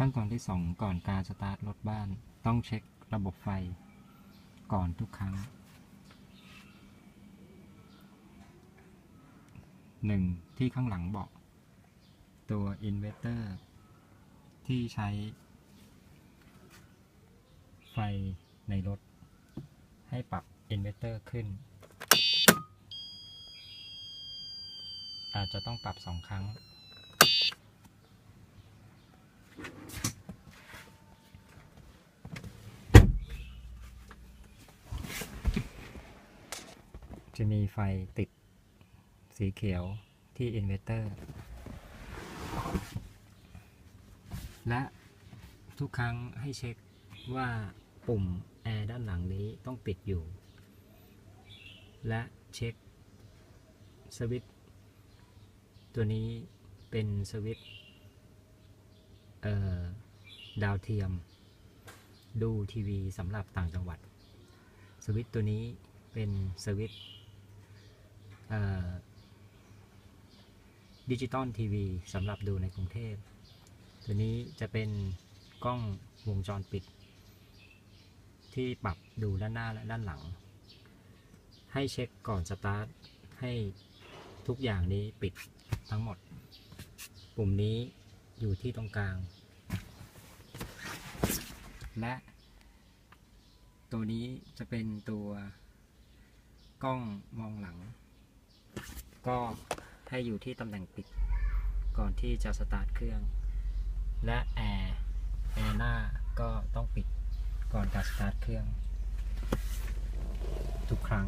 ขั้นตอนที่ 2 ก่อนการสตาร์ทรถบ้าน ต้องเช็คระบบไฟ ก่อนทุกครั้ง 1. ที่ข้างหลังเบาะตัวอินเวอร์เตอร์ที่ใช้ ไฟในรถ ให้ปรับอินเวอร์เตอร์ขึ้น อาจจะต้องปรับสองครั้ง จะมีไฟติดสีเขียวที่อินเวอร์เตอร์ และทุกครั้งให้เช็คว่าปุ่มแอร์ด้านหลังนี้ต้องปิดอยู่ และเช็คสวิตตัวนี้เป็นสวิตดาวเทียม ดูทีวีสำหรับต่างจังหวัด สวิตตัวนี้เป็นสวิตช์ ดิจิตอลทีวีสำหรับดูในกรุงเทพ ตัวนี้จะเป็นกล้องวงจรปิด ที่ปรับดูด้านหน้าและด้านหลัง ให้เช็คก่อนสตาร์ทให้ทุกอย่างนี้ปิดทั้งหมด ปุ่มนี้อยู่ที่ตรงกลาง และตัวนี้จะเป็นตัวกล้องมองหลัง ก็ให้อยู่ที่ตำแหน่งปิด ก่อนที่จะสตาร์ทเครื่อง และแอร์แอร์หน้าก็ต้องปิดก่อนการสตาร์ทเครื่อง ทุกครั้ง